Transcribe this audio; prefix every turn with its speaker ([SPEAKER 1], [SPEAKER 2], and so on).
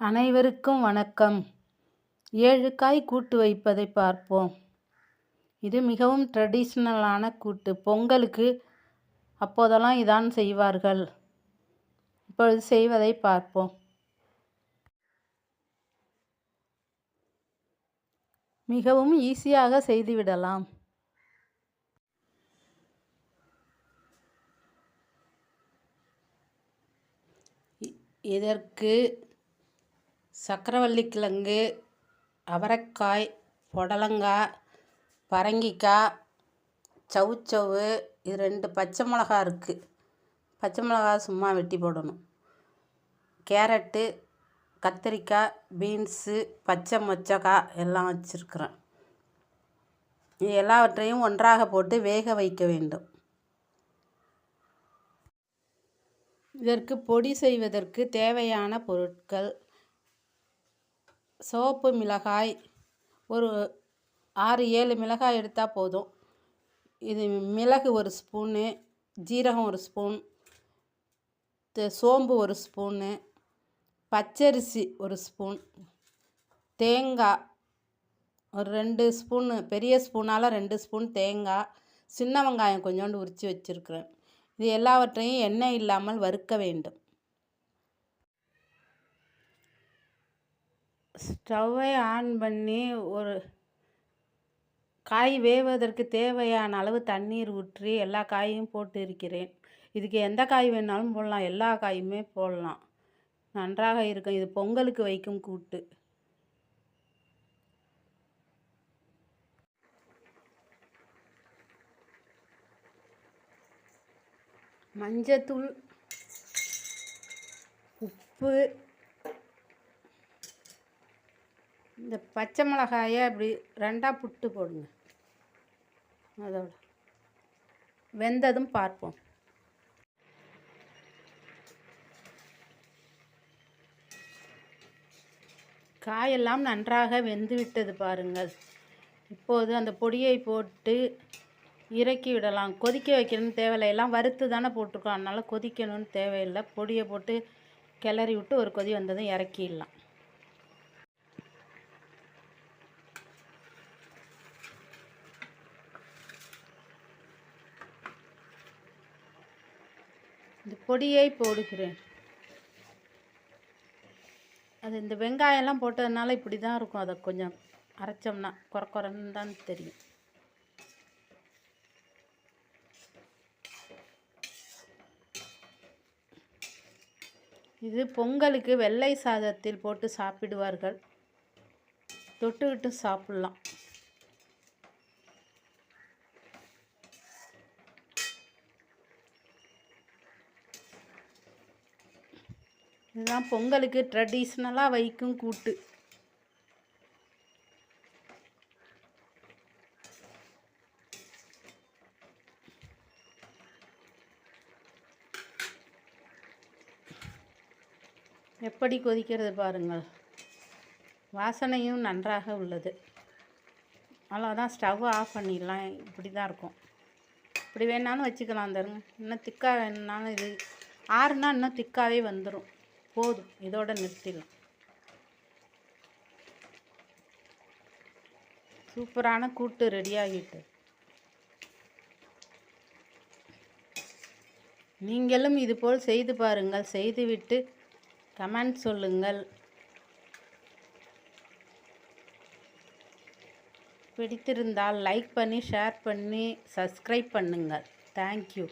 [SPEAKER 1] அனைவருக்கும் வணக்கம். ஏழு காய் கூட்டு வைப்பதை பார்ப்போம். இது மிகவும் ட்ரெடிஷ்னலான கூட்டு. பொங்கலுக்கு அப்போதெல்லாம் இதான் செய்வார்கள். இப்பொழுது செய்வதை பார்ப்போம். மிகவும் ஈஸியாக செய்துவிடலாம். இதற்கு சக்கரவள்ளி கிழங்கு அவரைக்காய் புடலங்காய் பரங்கிக்காய் சவுச்சவு இது ரெண்டு பச்சை மிளகா இருக்குது பச்சை மிளகா சும்மா வெட்டி போடணும். கேரட்டு கத்திரிக்காய் பீன்ஸு பச்சை மொச்சக்காய் எல்லாம் வச்சுருக்குறேன். இது எல்லாவற்றையும் ஒன்றாக போட்டு வேக வைக்க வேண்டும். இதற்கு பொடி செய்வதற்கு தேவையான பொருட்கள் சோப்பு மிளகாய் ஒரு ஆறு ஏழு மிளகாய் எடுத்தால் போதும். இது மிளகு ஒரு ஸ்பூனு ஜீரகம் ஒரு ஸ்பூன் சோம்பு ஒரு ஸ்பூனு பச்சரிசி ஒரு ஸ்பூன் தேங்காய் ஒரு ரெண்டு ஸ்பூனு பெரிய ஸ்பூனால் ரெண்டு ஸ்பூன் தேங்காய் சின்ன வெங்காயம் கொஞ்சோண்டு உரித்து வச்சுருக்குறேன். இது எல்லாவற்றையும் எண்ணெய் இல்லாமல் வறுக்க வேண்டும். ஸ்டவ்வை ஆன் பண்ணி ஒரு காய் வேவதற்கு தேவையான அளவு தண்ணீர் ஊற்றி எல்லா காயும் போட்டு இருக்கிறேன். இதுக்கு எந்த காய் வேணாலும் போடலாம். எல்லா காயுமே போடலாம். நன்றாக இருக்கும். இது பொங்கலுக்கு வைக்கும் கூட்டு. மஞ்சத்தூள் உப்பு இந்த பச்சை மிளகாயை அப்படி ரெண்டாக புட்டு போடுங்க. அதோட. வெந்ததும் பார்ப்போம். காயெல்லாம் நன்றாக வெந்து விட்டது பாருங்கள் இப்போது அந்த பொடியை போட்டு இறக்கி விடலாம். கொதிக்க வைக்கணும்னு தேவையில்லை. எல்லாம் வறுத்து தானே போட்டிருக்கோம். அதனால் கொதிக்கணும்னு தேவையில்லை. பொடியை போட்டு கிளறி விட்டு ஒரு கொதி வந்ததும் இறக்கிடலாம். இந்த பொடியை போடுகிறேன். அது இந்த வெங்காயம்லாம் போட்டதுனால இப்படி தான் இருக்கும். அதை கொஞ்சம் அரைச்சோம்னா குறை குறைன்னு தான் தெரியும். இது பொங்கலுக்கு வெள்ளை சாதத்தில் போட்டு சாப்பிடுவார்கள். தொட்டுக்கிட்டு சாப்பிட்லாம். இதுதான் பொங்கலுக்கு ட்ரெடிஷ்னலாக வைக்கும் கூட்டு. எப்படி கொதிக்கிறது பாருங்கள். வாசனையும் நன்றாக உள்ளது. அவ்வளோதான் ஸ்டவ் ஆஃப் பண்ணிடலாம். இப்படி தான் இருக்கும். இப்படி வேணாலும் வச்சுக்கலாம். தருங்க இன்னும் திக்காக வேணுனாலும் இது ஆறுனா இன்னும் திக்காகவே வந்துடும் போதும். இதோட நிறுத்திடலாம் சூப்பரான கூட்டு ரெடி ஆகிட்டு. நீங்களும் இதுபோல் செய்து பாருங்கள். செய்துவிட்டு கமெண்ட் சொல்லுங்கள். பிடித்திருந்தால் லைக் பண்ணி ஷேர் பண்ணி சப்ஸ்கிரைப் பண்ணுங்கள். தேங்க்யூ